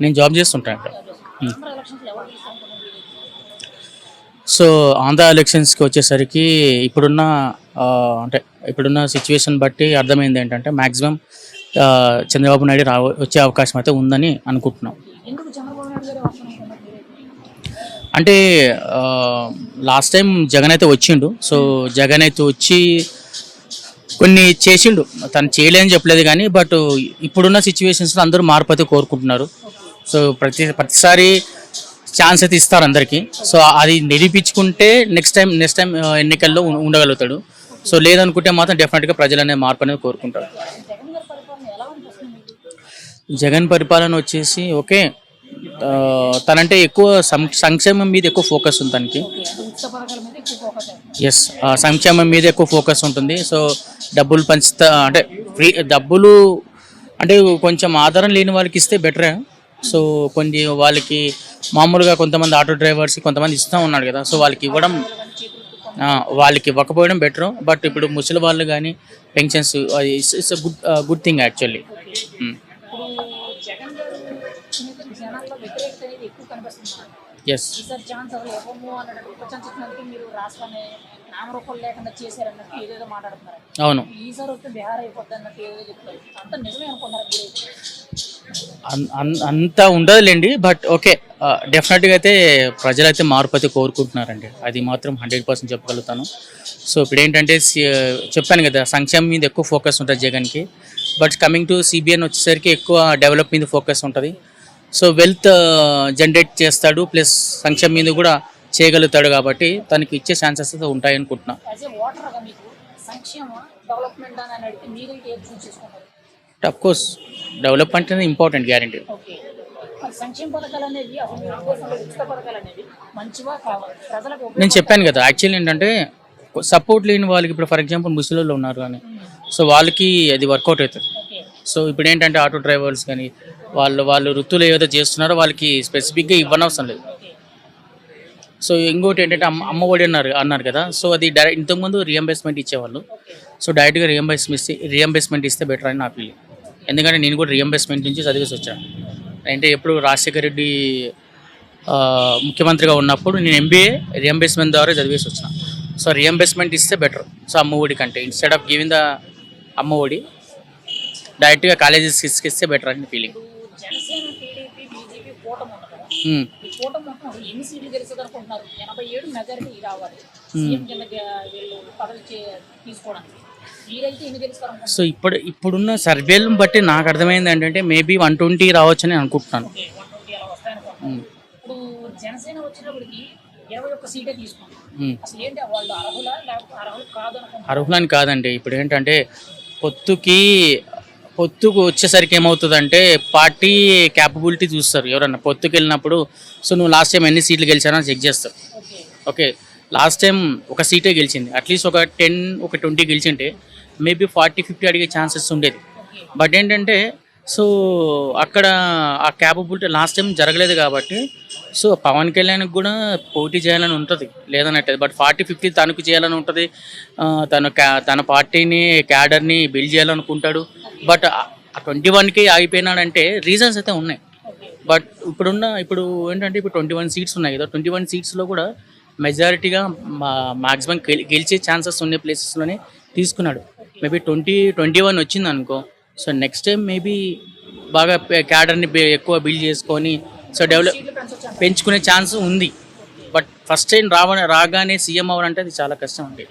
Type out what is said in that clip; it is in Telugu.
నేను జాబ్ చేస్తుంటాను ఇక్కడ సో ఆంధ్ర ఎలక్షన్స్కి వచ్చేసరికి ఇప్పుడున్న అంటే ఇప్పుడున్న సిచ్యువేషన్ బట్టి అర్థమైంది ఏంటంటే మ్యాక్సిమం చంద్రబాబు నాయుడు రా వచ్చే అవకాశం అయితే ఉందని అనుకుంటున్నాం. అంటే లాస్ట్ టైం జగన్ అయితే వచ్చిండు. సో జగన్ అయితే వచ్చి కొన్ని చేసిండు. తను చేయలేని చెప్పలేదు కానీ బట్ ఇప్పుడున్న సిచ్యువేషన్స్లో అందరూ మార్పు కోరుకుంటున్నారు. సో ప్రతి ప్రతిసారి ఛాన్స్ అయితే ఇస్తారు అందరికీ. సో అది నిరూపించుకుంటే నెక్స్ట్ టైం నెక్స్ట్ టైం ఎన్నికల్లో ఉండగలుగుతాడు. సో లేదనుకుంటే మాత్రం డెఫినెట్గా ప్రజలు అనే మార్పు అనేది కోరుకుంటారు. జగన్ పరిపాలన వచ్చేసి ఓకే తనంటే ఎక్కువ సం- సంక్షేమం మీద ఎక్కువ ఫోకస్ ఉంది తనకి. ఎస్ సంక్షేమం మీద ఎక్కువ ఫోకస్ ఉంటుంది. సో డబ్బులు పంచుతా అంటే ఫ్రీ డబ్బులు అంటే కొంచెం ఆధారం లేని వాళ్ళకి ఇస్తే బెటరే. సో కొన్ని వాళ్ళకి మామూలుగా కొంతమంది ఆటో డ్రైవర్స్ కొంతమంది ఇస్తూ ఉన్నాడు కదా సో వాళ్ళకి ఇవ్వడం వాళ్ళకి ఇవ్వకపోవడం బెటర్. బట్ ఇప్పుడు ముసలి వాళ్ళు కానీ pensions it's good good thing actually ఎక్కువ కనిపిస్తుంది ఎస్ ఈసారి ఛాన్స్ అసలు ఇవ్వము అన్నట్టు ఒక ఛాన్స్ ఇచ్చినందుకు మీరు రాష్ట్రాన్ని నామరూపం లేకుండా చేశారన్నట్టు ఏదేదో మాట్లాడుతున్నారు. అవును. ఈసారి వస్తే బీహార్ అయిపోద్ది అన్నట్టు ఏదో చెప్తారు. అంత నిజమే మీరు? ఉండదులేండి బట్ ఓకే. డెఫినెట్గా అయితే ప్రజలైతే మార్పు అయితే కోరుకుంటున్నారండి. అది మాత్రం హండ్రెడ్ పర్సెంట్ చెప్పగలుగుతాను. సో ఇప్పుడు ఏంటంటే చెప్పాను కదా సంక్షేమం మీద ఎక్కువ ఫోకస్ ఉంటుంది జగన్కి. బట్ కమింగ్ టు సిబిఎన్ వచ్చేసరికి ఎక్కువ డెవలప్ మీద ఫోకస్ ఉంటుంది. సో వెల్త్ జనరేట్ చేస్తాడు ప్లస్ సంక్షేమం మీద కూడా చేయగలుగుతాడు కాబట్టి తనకి ఇచ్చే ఛాన్సెస్ ఉంటాయి అనుకుంటున్నా సంక్షేమ డెవలప్మెంట్ అఫ్ కోర్స్ అనేది ఇంపార్టెంట్ గ్యారంటీ నేను చెప్పాను కదా యాక్చువల్లీ ఏంటంటే సపోర్ట్ లేని వాళ్ళకి ఇప్పుడు ఫర్ ఎగ్జాంపుల్ ముసలిళ్ళు ఉన్నారు కానీ సో వాళ్ళకి అది వర్కౌట్ అవుతుంది. సో ఇప్పుడు ఏంటంటే ఆటో డ్రైవర్స్ కానీ వాళ్ళు వాళ్ళు వృత్తులు ఏదో చేస్తున్నారో వాళ్ళకి స్పెసిఫిక్గా ఇవ్వనవసరం లేదు. సో ఇంకోటి ఏంటంటే అమ్మ అమ్మ ఒడి అన్నారు అన్నారు కదా. సో అది డైరెక్ట్ ఇంతకుముందు రియంబర్స్మెంట్ ఇచ్చేవాళ్ళు. సో డైరెక్ట్గా రియంబర్స్మెంట్ ఇస్తే రియంబర్స్మెంట్ ఇస్తే బెటర్ అని నా ఫీలింగ్ ఎందుకంటే నేను కూడా రియంబర్స్మెంట్ నుంచి చదివేసి వచ్చాను అంటే ఎప్పుడు రాజశేఖర రెడ్డి ముఖ్యమంత్రిగా ఉన్నప్పుడు నేను ఎంబీఏ రియంబర్స్మెంట్ ద్వారా చదివేసి వచ్చిన. సో రియంబర్స్మెంట్ ఇస్తే బెటర్ సో అమ్మ ఒడి కంటే ఇన్స్టెడ్ ఆఫ్ గివింగ్ ద అమ్మ ఒడి డైరెక్ట్గా కాలేజెస్కి ఇస్తే బెటర్ అని ఫీలింగ్ ఇప్పుడు జనసేన టీడీపీ బీజేపీ కూటమి ఉంది కదా Hmm. ఈ కూటమి మొత్తం ఎన్ని సీట్లు అనుకుంటున్నారు ఎనభై ఏడు మెజారిటీ రావాలి. సీఎం కింద వీళ్ళు పదవి తీసుకోవడానికి. సో ఇప్పుడు ఇప్పుడున్న సర్వేలను బట్టి నాకు అర్థమైంది ఏంటంటే మేబీ వన్ ట్వంటీ రావచ్చని అనుకుంటున్నాను. ఇప్పుడు జనసేన వచ్చినప్పటికి అర్హులని కాదండి. ఇప్పుడు ఏంటంటే పొత్తుకి పొత్తుకు వచ్చేసరికి ఏమవుతుందంటే పార్టీ క్యాపబిలిటీ చూస్తారు ఎవరన్నా. పొత్తుకి వెళ్ళినప్పుడు సో నువ్వు లాస్ట్ టైం ఎన్ని సీట్లు గెలిచానో చెక్ చేస్తారు. ఓకే లాస్ట్ టైం ఒక సీటే గెలిచింది. అట్లీస్ట్ ఒక టెన్ ఒక ట్వంటీ గెలిచింటే మేబీ ఫార్టీ ఫిఫ్టీ అడిగే ఛాన్సెస్ ఉండేది. బట్ ఏంటంటే సో అక్కడ ఆ క్యాపబిలిటీ లాస్ట్ టైం జరగలేదు కాబట్టి సో పవన్ కళ్యాణ్కి కూడా పోటీ చేయాలని ఉంటుంది లేదన్నట్టు బట్ ఫార్టీ ఫిఫ్టీ తనకు చేయాలని ఉంటుంది. తన తను క్యా- తన పార్టీని క్యాడర్ని బిల్డ్ చేయాలనుకుంటాడు. బట్ ట్వంటీ వన్కి ఆగిపోయినాడంటే రీజన్స్ అయితే ఉన్నాయి. బట్ ఇప్పుడున్న ఇప్పుడు ఏంటంటే ఇప్పుడు ట్వంటీ వన్ సీట్స్ ఉన్నాయి కదా ట్వంటీ వన్ సీట్స్లో కూడా మెజారిటీగా మా మాక్సిమం గెలిచే ఛాన్సెస్ ఉండే ప్లేసెస్లోనే తీసుకున్నాడు. మేబీ ట్వంటీ ట్వంటీ వన్ వచ్చింది అనుకో సో నెక్స్ట్ టైం మేబీ బాగా క్యాడర్ని ఎక్కువ బిల్డ్ చేసుకొని సో డెవలప్ పెంచుకునే ఛాన్స్ ఉంది. బట్ ఫస్ట్ టైం రావ రాగానే సీఎం అవ్వాలంటే అది చాలా కష్టం అండి.